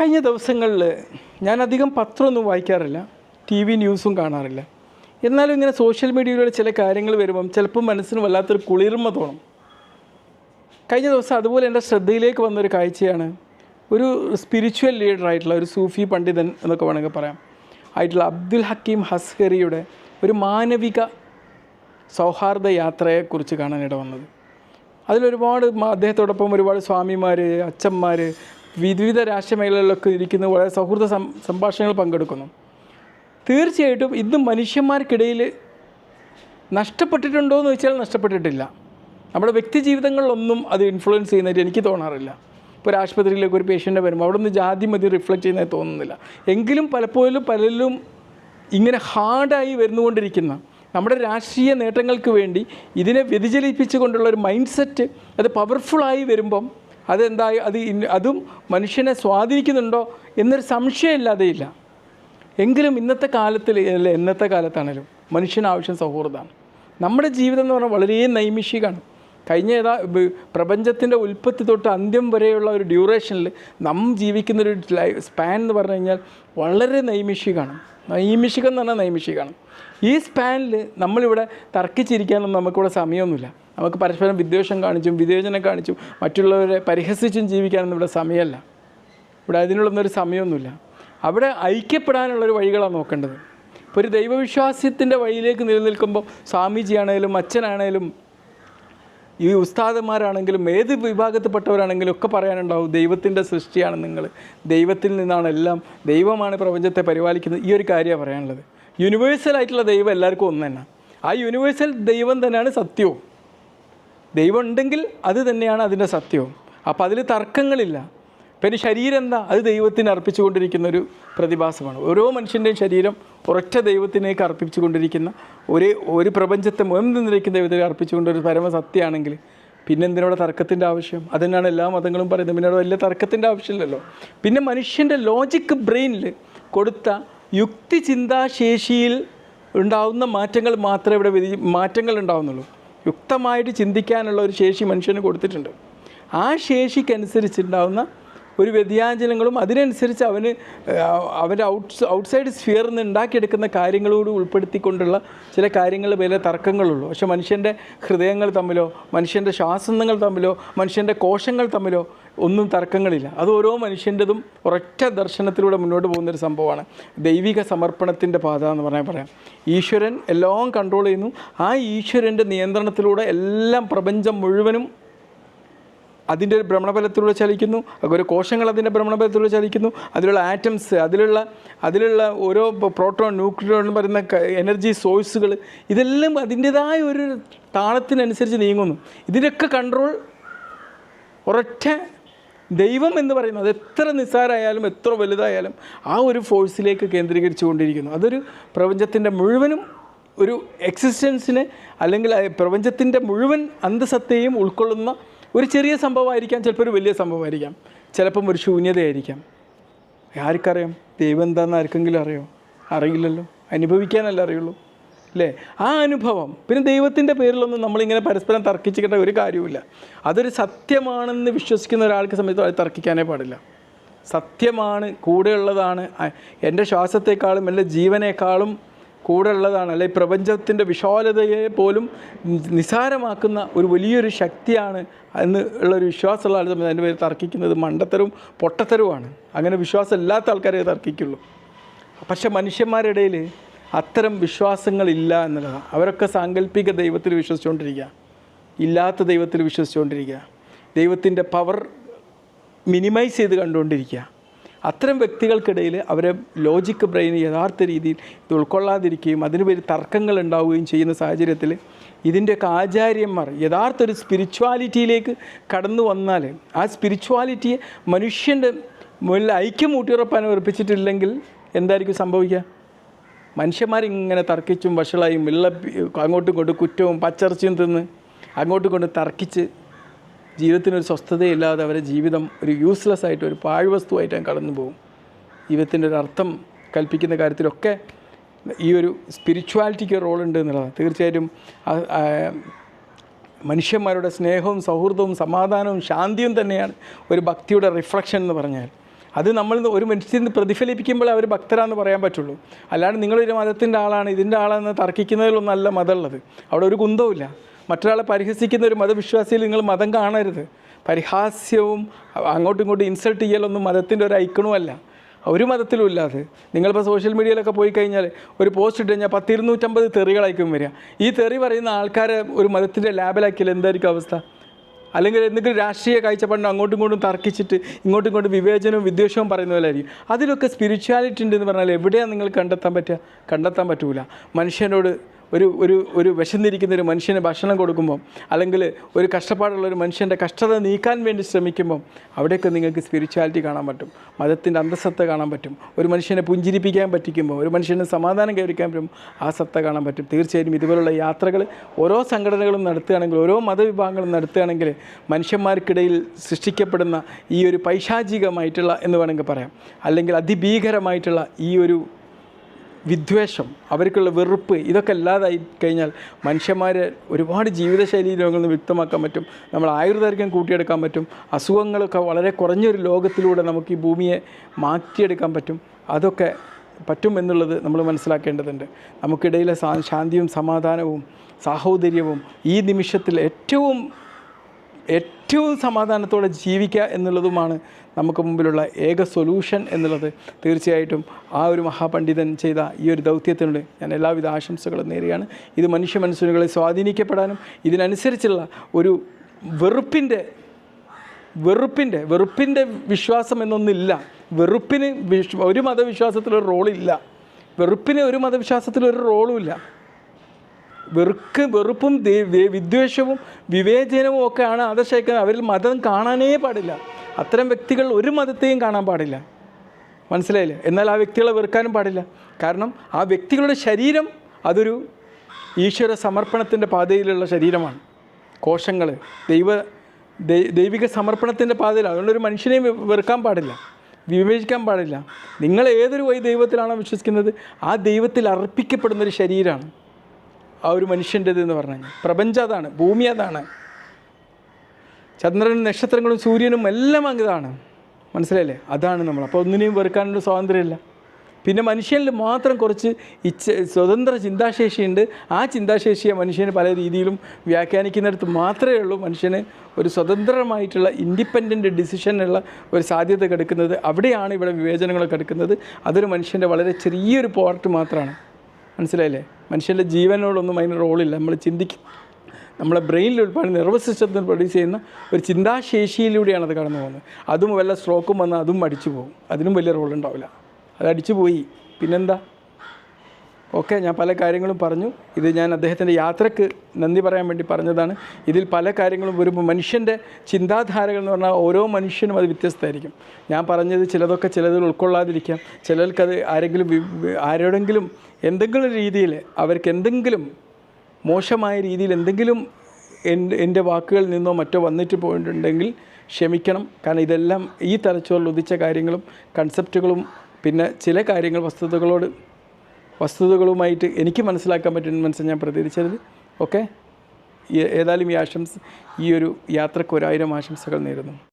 കഴിഞ്ഞ ദിവസങ്ങളിൽ ഞാനധികം പത്രമൊന്നും വായിക്കാറില്ല. ടി വി ന്യൂസും കാണാറില്ല. എന്നാലും ഇങ്ങനെ സോഷ്യൽ മീഡിയയിലൂടെ ചില കാര്യങ്ങൾ വരുമ്പം ചിലപ്പോൾ മനസ്സിന് വല്ലാത്തൊരു കുളിർമ തോന്നും. കഴിഞ്ഞ ദിവസം അതുപോലെ എന്റെ ശ്രദ്ധയിലേക്ക് വന്നൊരു കാഴ്ചയാണ്. ഒരു സ്പിരിച്വൽ ലീഡർ ആയിട്ടുള്ള ഒരു സൂഫി പണ്ഡിതൻ എന്നൊക്കെ വേണമെങ്കിൽ പറയാം. ആയിട്ടുള്ള അബ്ദുൽ ഹക്കീം ഹസ്കറിയുടെ ഒരു മാനവിക സൗഹാർദ്ദ യാത്രയെക്കുറിച്ച് കാണാനിട വന്നത്. അതിലൊരുപാട് അദ്ദേഹത്തോടൊപ്പം ഒരുപാട് സ്വാമിമാർ അച്ഛന്മാർ വിവിധ രാഷ്ട്രീയ മേഖലകളിലൊക്കെ ഇരിക്കുന്ന വളരെ സൗഹൃദ സംഭാഷണങ്ങൾ പങ്കെടുക്കുന്നു. തീർച്ചയായിട്ടും ഇന്ന് മനുഷ്യന്മാർക്കിടയിൽ നഷ്ടപ്പെട്ടിട്ടുണ്ടോ എന്ന് വെച്ചാൽ നഷ്ടപ്പെട്ടിട്ടില്ല. നമ്മുടെ വ്യക്തി ജീവിതങ്ങളിലൊന്നും അത് ഇൻഫ്ലുവൻസ് ചെയ്യുന്നതായിട്ട് എനിക്ക് തോന്നാറില്ല. ഇപ്പോൾ ഒരു ആശുപത്രിയിലേക്ക് ഒരു പേഷ്യന്റെ വരുമ്പോൾ അവിടെ നിന്ന് ജാതി മതി റിഫ്ലക്റ്റ് ചെയ്യുന്നതായി തോന്നുന്നില്ല. എങ്കിലും പലപ്പോഴും പലരിലും ഇങ്ങനെ ഹാർഡായി വരുന്നുകൊണ്ടിരിക്കുന്ന നമ്മുടെ രാഷ്ട്രീയ നേട്ടങ്ങൾക്ക് വേണ്ടി ഇതിനെ വ്യതിചലിപ്പിച്ചുകൊണ്ടുള്ള ഒരു മൈൻഡ് സെറ്റ് അത് പവർഫുള്ളായി വരുമ്പം അതെന്തായി? അത് അതും മനുഷ്യനെ സ്വാധീനിക്കുന്നുണ്ടോ എന്നൊരു സംശയമില്ലാതെയില്ല എങ്കിലും ഇന്നത്തെ കാലത്തിൽ അല്ല ഇന്നത്തെ കാലത്താണേലും മനുഷ്യന് ആവശ്യം സൗഹൃദമാണ്. നമ്മുടെ ജീവിതം എന്ന് പറഞ്ഞാൽ വളരെ നൈമിഷികമാണ്. കഴിഞ്ഞ ഏതാ പ്രപഞ്ചത്തിന്റെ ഉൽപ്പത്തി തൊട്ട് അന്ത്യം വരെയുള്ള ഒരു ഡ്യൂറേഷനിൽ നാം ജീവിക്കുന്നൊരു ലൈഫ് സ്പാൻ എന്ന് പറഞ്ഞു കഴിഞ്ഞാൽ വളരെ നൈമിഷികമാണ്. നൈമിഷികം എന്ന് പറഞ്ഞാൽ നൈമിഷികമാണ്. ഈ സ്പാനിൽ നമ്മളിവിടെ തർക്കിച്ചിരിക്കാനൊന്നും നമുക്കിവിടെ സമയമൊന്നുമില്ല. നമുക്ക് പരസ്പരം വിദ്വേഷം കാണിച്ചും വിവേചനം കാണിച്ചും മറ്റുള്ളവരെ പരിഹസിച്ചും ജീവിക്കാനൊന്നും ഇവിടെ സമയമല്ല. ഇവിടെ അതിനുള്ളൊന്നൊരു സമയമൊന്നുമില്ല. അവിടെ ഐക്യപ്പെടാനുള്ളൊരു വഴികളാണ് നോക്കേണ്ടത്. ഇപ്പോൾ ഒരു ദൈവവിശ്വാസ്യത്തിന്റെ വഴിയിലേക്ക് നിലനിൽക്കുമ്പോൾ സ്വാമിജിയാണേലും അച്ഛനാണേലും ഈ ഉസ്താദന്മാരാണെങ്കിലും ഏത് വിഭാഗത്തിൽപ്പെട്ടവരാണെങ്കിലും ഒക്കെ പറയാനുണ്ടാവും ദൈവത്തിന്റെ സൃഷ്ടിയാണ് നിങ്ങൾ ദൈവത്തിൽ നിന്നാണ് എല്ലാം ദൈവമാണ് പ്രപഞ്ചത്തെ പരിപാലിക്കുന്നത്. ഈ ഒരു കാര്യമാണ് പറയാനുള്ളത്. യൂണിവേഴ്സൽ ആയിട്ടുള്ള ദൈവം എല്ലാവർക്കും ഒന്ന് തന്നെ. ആ യൂണിവേഴ്സൽ ദൈവം തന്നെയാണ് സത്യവും. ദൈവം ഉണ്ടെങ്കിൽ അത് തന്നെയാണ് അതിന്റെ സത്യവും. അപ്പോൾ അതിൽ തർക്കങ്ങളില്ല. പിന്നെ ശരീരം എന്താ? അത് ദൈവത്തിന് അർപ്പിച്ചുകൊണ്ടിരിക്കുന്ന ഒരു പ്രതിഭാസമാണ്. ഓരോ മനുഷ്യന്റെയും ശരീരം ഒരൊറ്റ ദൈവത്തിനേക്ക് അർപ്പിച്ചുകൊണ്ടിരിക്കുന്ന ഒരേ ഒരു പ്രപഞ്ചത്തെ മുഖം നിന്നിരിക്കുന്ന ദൈവത്തിന് അർപ്പിച്ചുകൊണ്ട് ഒരു പരമസത്യമാണെങ്കിൽ പിന്നെ എന്തിനോട് തർക്കത്തിന്റെ ആവശ്യം? അതിനാണ് എല്ലാ മതങ്ങളും പറയുന്നത്. പിന്നെ വലിയ തർക്കത്തിന്റെ ആവശ്യമില്ലല്ലോ. പിന്നെ മനുഷ്യന്റെ ലോജിക് ബ്രെയിനിൽ കൊടുത്ത യുക്തി ചിന്താശേഷിയിൽ ഉണ്ടാവുന്ന മാറ്റങ്ങൾ മാത്രമേ ഇവിടെ വ്യതി മാറ്റങ്ങൾ ഉണ്ടാവുന്നുള്ളൂ. യുക്തമായിട്ട് ചിന്തിക്കാനുള്ള ഒരു ശേഷി മനുഷ്യന് കൊടുത്തിട്ടുണ്ട്. ആ ശേഷിക്കനുസരിച്ചുണ്ടാവുന്ന ഒരു വ്യതിയാചനങ്ങളും അതിനനുസരിച്ച് അവന് അവന്റെ ഔട്ട് ഔട്ട്സൈഡ് സ്ഫിയറിൽ നിന്ന് ഉണ്ടാക്കിയെടുക്കുന്ന കാര്യങ്ങളോട് ഉൾപ്പെടുത്തിക്കൊണ്ടുള്ള ചില കാര്യങ്ങൾ വില തർക്കങ്ങളുള്ളൂ. പക്ഷെ മനുഷ്യന്റെ ഹൃദയങ്ങൾ തമ്മിലോ മനുഷ്യന്റെ ശ്വാസങ്ങൾ തമ്മിലോ മനുഷ്യന്റെ കോശങ്ങൾ തമ്മിലോ ഒന്നും തർക്കങ്ങളില്ല. അത് ഓരോ മനുഷ്യന്റെതും ഒരൊറ്റ ദർശനത്തിലൂടെ മുന്നോട്ട് പോകുന്നൊരു സംഭവമാണ്. ദൈവിക സമർപ്പണത്തിന്റെ പാത എന്ന് പറഞ്ഞാൽ പറയാം. ഈശ്വരൻ എല്ലാം കൺട്രോൾ ചെയ്യുന്നു. ആ ഈശ്വരന്റെ നിയന്ത്രണത്തിലൂടെ എല്ലാം പ്രപഞ്ചം മുഴുവനും അതിന്റെ ഒരു ഭ്രമണഫലത്തിലൂടെ ചലിക്കുന്നു. ഒരു കോശങ്ങൾ അതിന്റെ ഭ്രമണഫലത്തിലൂടെ ചലിക്കുന്നു. അതിലുള്ള ആറ്റംസ് അതിലുള്ള അതിലുള്ള ഓരോ പ്രോട്ടോൺ ന്യൂക്ലിയോൺ എന്ന് പറയുന്ന എനർജി സോഴ്സുകൾ ഇതെല്ലാം അതിന്റെതായ ഒരു താളത്തിനനുസരിച്ച് നീങ്ങുന്നു. ഇതിനൊക്കെ കൺട്രോൾ ഒരൊറ്റ ദൈവം എന്ന് പറയുന്നത് എത്ര നിസ്സാരമായാലും എത്ര വലുതായാലും ആ ഒരു ഫോഴ്സിലേക്ക് കേന്ദ്രീകരിച്ചു കൊണ്ടിരിക്കുന്നു അതൊരു പ്രപഞ്ചത്തിന്റെ മുഴുവനും ഒരു എക്സിസ്റ്റൻസിനെ അല്ലെങ്കിൽ പ്രപഞ്ചത്തിന്റെ മുഴുവൻ അന്തസത്തയും ഉൾക്കൊള്ളുന്ന ഒരു ചെറിയ സംഭവമായിരിക്കാം ചിലപ്പോൾ ഒരു വലിയ സംഭവമായിരിക്കാം. ചിലപ്പം ഒരു ശൂന്യതയായിരിക്കാം. ആർക്കറിയാം? ദൈവം എന്താണെന്ന് ആർക്കെങ്കിലും അറിയോ? അറിയില്ലല്ലോ. അനുഭവിക്കാനല്ല അറിയുള്ളൂ. അല്ലേ ആ അനുഭവം. പിന്നെ ദൈവത്തിന്റെ പേരിലൊന്നും നമ്മളിങ്ങനെ പരസ്പരം തർക്കിച്ചിട്ട ഒരു കാര്യവുമില്ല. അതൊരു സത്യമാണെന്ന് വിശ്വസിക്കുന്ന ഒരാൾക്ക് സമയത്ത് അത് തർക്കിക്കാനേ പാടില്ല. സത്യമാണ് കൂടെയുള്ളതാണ്. എന്റെ ശ്വാസത്തെക്കാളും എന്റെ ജീവനേക്കാളും കൂടെ ഉള്ളതാണ് അല്ലെ പ്രപഞ്ചത്തിന്റെ വിശാലതയെ പോലും നിസാരമാക്കുന്ന ഒരു വലിയൊരു ശക്തിയാണ് എന്ന് ഉള്ളൊരു വിശ്വാസമുള്ള ആൾ സമയത്ത് അതിന്റെ പേര് തർക്കിക്കുന്നത് മണ്ടത്തരവും പൊട്ടത്തരവുമാണ് അങ്ങനെ വിശ്വാസം ഇല്ലാത്ത ആൾക്കാരെ തർക്കിക്കുള്ളൂ. പക്ഷേ മനുഷ്യന്മാരുടെ ഇടയിൽ അത്തരം വിശ്വാസങ്ങളില്ല എന്നുള്ളതാണ്. അവരൊക്കെ സാങ്കല്പിക ദൈവത്തിൽ വിശ്വസിച്ചുകൊണ്ടിരിക്കുക. ഇല്ലാത്ത ദൈവത്തിൽ വിശ്വസിച്ചുകൊണ്ടിരിക്കുക. ദൈവത്തിന്റെ പവർ മിനിമൈസ് ചെയ്ത് കണ്ടുകൊണ്ടിരിക്കുക. അത്തരം വ്യക്തികൾക്കിടയിൽ അവരെ ലോജിക്ക് ബ്രെയിൻ യഥാർത്ഥ രീതിയിൽ ഇത് ഉൾക്കൊള്ളാതിരിക്കുകയും അതിന് പേര് തർക്കങ്ങൾ ഉണ്ടാവുകയും ചെയ്യുന്ന സാഹചര്യത്തിൽ ഇതിന്റെയൊക്കെ ആചാര്യന്മാർ യഥാർത്ഥ ഒരു സ്പിരിച്വാലിറ്റിയിലേക്ക് കടന്നു വന്നാൽ ആ സ്പിരിച്വാലിറ്റിയെ മനുഷ്യന്റെ മുന്നിൽ ഐക്യം ഊട്ടിയുറപ്പാൻ ഉറപ്പിച്ചിട്ടില്ലെങ്കിൽ എന്തായിരിക്കും സംഭവിക്കുക? മനുഷ്യന്മാരിങ്ങനെ തർക്കിച്ചും വഷളായും വെള്ള അങ്ങോട്ടും കൊണ്ട് കുറ്റവും പച്ചറച്ചും തിന്ന് അങ്ങോട്ടും ഇങ്ങോട്ടും തർക്കിച്ച് ജീവിതത്തിനൊരു സ്വസ്ഥതയില്ലാതെ അവരെ ജീവിതം ഒരു യൂസ്ലെസ് ആയിട്ട് ഒരു പാഴ്വസ്തുവായിട്ട് കടന്നു പോകും. ജീവിതത്തിന്റെ ഒരു അർത്ഥം കൽപ്പിക്കുന്ന കാര്യത്തിലൊക്കെ ഈ ഒരു സ്പിരിച്വാലിറ്റിക്ക് റോൾ ഉണ്ട് എന്നുള്ളതാണ്. തീർച്ചയായിട്ടും മനുഷ്യന്മാരുടെ സ്നേഹവും സൗഹൃദവും സമാധാനവും ശാന്തിയും തന്നെയാണ് ഒരു ഭക്തിയുടെ റിഫ്ലക്ഷൻ എന്ന് പറഞ്ഞാൽ. അത് നമ്മൾ ഒരു മനുഷ്യൻ പ്രതിഫലിപ്പിക്കുമ്പോൾ അവർ ഭക്തരാന്ന് പറയാൻ പറ്റുള്ളൂ. അല്ലാണ്ട് നിങ്ങളൊരു മതത്തിന്റെ ആളാണ് ഇതിന്റെ ആളാണെന്ന് തർക്കിക്കുന്നതിലൊന്നല്ല മതമുള്ളത്. അവിടെ ഒരു കുന്തവുമില്ല. മറ്റൊരാളെ പരിഹസിക്കുന്ന ഒരു മതവിശ്വാസിയിൽ നിങ്ങൾ മതം കാണരുത്. പരിഹാസ്യവും അങ്ങോട്ടും ഇങ്ങോട്ടും ഇൻസൾട്ട് ചെയ്യലൊന്നും മതത്തിന്റെ ഒരു ഐക്കണുമല്ല ഒരു മതത്തിലും ഇല്ലാതെ നിങ്ങളിപ്പോൾ സോഷ്യൽ മീഡിയയിലൊക്കെ പോയി കഴിഞ്ഞാൽ ഒരു പോസ്റ്റ് ഇട്ട് കഴിഞ്ഞാൽ പത്തിരുന്നൂറ്റമ്പത് തെറികളായിരിക്കും വരിക. ഈ തെറി പറയുന്ന ആൾക്കാരെ ഒരു മതത്തിന്റെ ലാബിലാക്കിയാൽ എന്തായിരിക്കും അവസ്ഥ? അല്ലെങ്കിൽ എന്തെങ്കിലും രാഷ്ട്രീയ കാഴ്ചപ്പാടിന് അങ്ങോട്ടും ഇങ്ങോട്ടും തർക്കിച്ചിട്ട് ഇങ്ങോട്ടും ഇങ്ങോട്ടും വിവേചനവും വിദ്വേഷവും പറയുന്ന പോലെ ആയിരിക്കും. അതിലൊക്കെ സ്പിരിച്വാലിറ്റി ഉണ്ട് എന്ന് പറഞ്ഞാൽ എവിടെയാണ് നിങ്ങൾ കണ്ടെത്താൻ പറ്റുക? കണ്ടെത്താൻ പറ്റൂല. മനുഷ്യനോട് ഒരു ഒരു ഒരു വിശന്നിരിക്കുന്ന ഒരു മനുഷ്യന് ഭക്ഷണം കൊടുക്കുമ്പോൾ അല്ലെങ്കിൽ ഒരു കഷ്ടപ്പാടുള്ള ഒരു മനുഷ്യന്റെ കഷ്ടത നീക്കാൻ വേണ്ടി ശ്രമിക്കുമ്പോൾ അവിടെയൊക്കെ നിങ്ങൾക്ക് സ്പിരിച്വാലിറ്റി കാണാൻ പറ്റും. മതത്തിന്റെ അന്തസത്ത കാണാൻ പറ്റും. ഒരു മനുഷ്യനെ പുഞ്ചിരിപ്പിക്കാൻ പറ്റിക്കുമ്പോൾ ഒരു മനുഷ്യന് സമാധാനം കൈവരിക്കാൻ പറ്റും ആ സത്ത കാണാൻ പറ്റും. തീർച്ചയായും ഇതുപോലുള്ള യാത്രകൾ ഓരോ സംഘടനകളും നടത്തുകയാണെങ്കിൽ ഓരോ മതവിഭാഗങ്ങളും നടത്തുകയാണെങ്കിൽ മനുഷ്യന്മാർക്കിടയിൽ സൃഷ്ടിക്കപ്പെടുന്ന ഈ ഒരു പൈശാചികമായിട്ടുള്ള എന്ന് വേണമെങ്കിൽ പറയാം. അല്ലെങ്കിൽ അതിഭീകരമായിട്ടുള്ള ഈ ഒരു വിദ്വേഷം അവർക്കുള്ള വെറുപ്പ് ഇതൊക്കെ ഇല്ലാതായി കഴിഞ്ഞാൽ മനുഷ്യന്മാരെ ഒരുപാട് ജീവിതശൈലി രോഗങ്ങളിൽ നിന്ന് വ്യക്തമാക്കാൻ പറ്റും. നമ്മൾ ആയുർദൈർഘ്യം കൂട്ടിയെടുക്കാൻ പറ്റും. അസുഖങ്ങളൊക്കെ വളരെ കുറഞ്ഞൊരു ലോകത്തിലൂടെ നമുക്ക് ഈ ഭൂമിയെ മാറ്റിയെടുക്കാൻ പറ്റും. അതൊക്കെ പറ്റും എന്നുള്ളത് നമ്മൾ മനസ്സിലാക്കേണ്ടതുണ്ട്. നമുക്കിടയിലെ ശാന്തിയും സമാധാനവും സാഹോദര്യവും ഈ നിമിഷത്തിൽ ഏറ്റവും ഏറ്റവും സമാധാനത്തോടെ ജീവിക്കുക എന്നുള്ളതുമാണ് നമുക്ക് മുമ്പിലുള്ള ഏക സൊല്യൂഷൻ എന്നുള്ളത്. തീർച്ചയായിട്ടും ആ ഒരു മഹാപണ്ഡിതൻ ചെയ്ത ഈ ഒരു ദൗത്യത്തിനോട് ഞാൻ എല്ലാവിധ ആശംസകളും നേരുകയാണ്. ഇത് മനുഷ്യ മനസ്സുകളെ സ്വാധീനിക്കപ്പെടാനും ഇതിനനുസരിച്ചുള്ള ഒരു വെറുപ്പിന്റെ വെറുപ്പിന്റെ വെറുപ്പിന്റെ വിശ്വാസം എന്നൊന്നില്ല. വെറുപ്പിന് വിശ്വ ഒരു മതവിശ്വാസത്തിലൊരു റോളില്ല വെറുപ്പിന് ഒരു മതവിശ്വാസത്തിലൊരു റോളുമില്ല വെറുക്ക് വെറുപ്പും വിദ്വേഷവും വിവേചനവും ഒക്കെയാണ് ആദർശിക്കുന്നത് അവരിൽ മതം കാണാനേ പാടില്ല. അത്തരം വ്യക്തികൾ ഒരു മതത്തെയും കാണാൻ പാടില്ല. മനസ്സിലായില്ലേ? എന്നാൽ ആ വ്യക്തികളെ വെറുക്കാനും പാടില്ല. കാരണം ആ വ്യക്തികളുടെ ശരീരം അതൊരു ഈശ്വര സമർപ്പണത്തിന്റെ പാതയിലുള്ള ശരീരമാണ്. കോശങ്ങൾ ദൈവ ദൈവിക സമർപ്പണത്തിന്റെ പാതയിൽ അതുകൊണ്ട് ഒരു മനുഷ്യനെയും വെറുക്കാൻ പാടില്ല. വിവേചിക്കാൻ പാടില്ല. നിങ്ങൾ ഏതൊരു വൈ ദൈവത്തിലാണോ വിശ്വസിക്കുന്നത്? ആ ദൈവത്തിൽ അർപ്പിക്കപ്പെടുന്നൊരു ശരീരമാണ്. ആ ഒരു മനുഷ്യന്റേത് എന്ന് പറഞ്ഞു കഴിഞ്ഞാൽ പ്രപഞ്ചം അതാണ് ഭൂമി അതാണ്. ചന്ദ്രനും നക്ഷത്രങ്ങളും സൂര്യനും എല്ലാം അങ്ങതാണ് മനസ്സിലായില്ലേ? അതാണ് നമ്മൾ. അപ്പോൾ ഒന്നിനെയും വെറുക്കാനുള്ള സ്വാതന്ത്ര്യമില്ല. പിന്നെ മനുഷ്യനിൽ മാത്രം കുറച്ച് ഇച്ഛ സ്വതന്ത്ര ചിന്താശേഷിയുണ്ട് ആ ചിന്താശേഷിയെ മനുഷ്യന് പല രീതിയിലും വ്യാഖ്യാനിക്കുന്നിടത്ത് മാത്രമേ ഉള്ളൂ. മനുഷ്യന് ഒരു സ്വതന്ത്രമായിട്ടുള്ള ഇൻഡിപ്പെൻഡന്റ് ഡിസിഷനുള്ള ഒരു സാധ്യത കിടക്കുന്നത് അവിടെയാണ് ഇവിടെ വിവേചനങ്ങളൊക്കെ എടുക്കുന്നത് അതൊരു മനുഷ്യന്റെ വളരെ ചെറിയൊരു പോർട്ട് മാത്രമാണ്. മനസ്സിലായില്ലേ? മനുഷ്യന്റെ ജീവനോടൊന്നും അതിന് റോളില്ല. നമ്മൾ ചിന്തിക്കും. നമ്മുടെ ബ്രെയിനിൽ ഉൾപ്പെടുന്ന നെർവസ് സിസ്റ്റത്തിൽ പ്രൊഡ്യൂസ് ചെയ്യുന്ന ഒരു ചിന്താശേഷിയിലൂടെയാണ് അത് കടന്നു പോകുന്നത്. അതും വല്ല സ്ട്രോക്കും വന്നാൽ അതും അടിച്ചു പോകും. അതിനും വലിയ റോൾ ഉണ്ടാവില്ല. അത് അടിച്ചു പോയി. പിന്നെന്താ? ഓക്കെ ഞാൻ പല കാര്യങ്ങളും പറഞ്ഞു. ഇത് ഞാൻ അദ്ദേഹത്തിന്റെ യാത്രയ്ക്ക് നന്ദി പറയാൻ വേണ്ടി പറഞ്ഞതാണ്. ഇതിൽ പല കാര്യങ്ങളും വരുമ്പോൾ മനുഷ്യന്റെ ചിന്താധാരകൾ എന്ന് പറഞ്ഞാൽ ഓരോ മനുഷ്യനും അത് വ്യത്യസ്തമായിരിക്കും. ഞാൻ പറഞ്ഞത് ചിലതൊക്കെ ചിലതിൽ ഉൾക്കൊള്ളാതിരിക്കാം. ചിലർക്കത് ആരെങ്കിലും ആരോടെങ്കിലും എന്തെങ്കിലും രീതിയിൽ അവർക്ക് എന്തെങ്കിലും മോശമായ രീതിയിൽ എന്തെങ്കിലും എന്റെ വാക്കുകളിൽ നിന്നോ മറ്റോ വന്നിട്ട് പോയിട്ടുണ്ടെങ്കിൽ ക്ഷമിക്കണം. കാരണം ഇതെല്ലാം ഈ തലച്ചോറിൽ ഉദിച്ച കാര്യങ്ങളും കൺസെപ്റ്റുകളും പിന്നെ ചില കാര്യങ്ങൾ വസ്തുതകളോട് വസ്തുതകളുമായിട്ട് എനിക്ക് മനസ്സിലാക്കാൻ പറ്റുന്ന മനസ്സിൽ ഞാൻ പ്രതികരിച്ചത്. ഓക്കെ ഏതായാലും ഈ ആശംസ ഈ ഒരു യാത്രയ്ക്ക് ഒരായിരം ആശംസകൾ നേരുന്നു.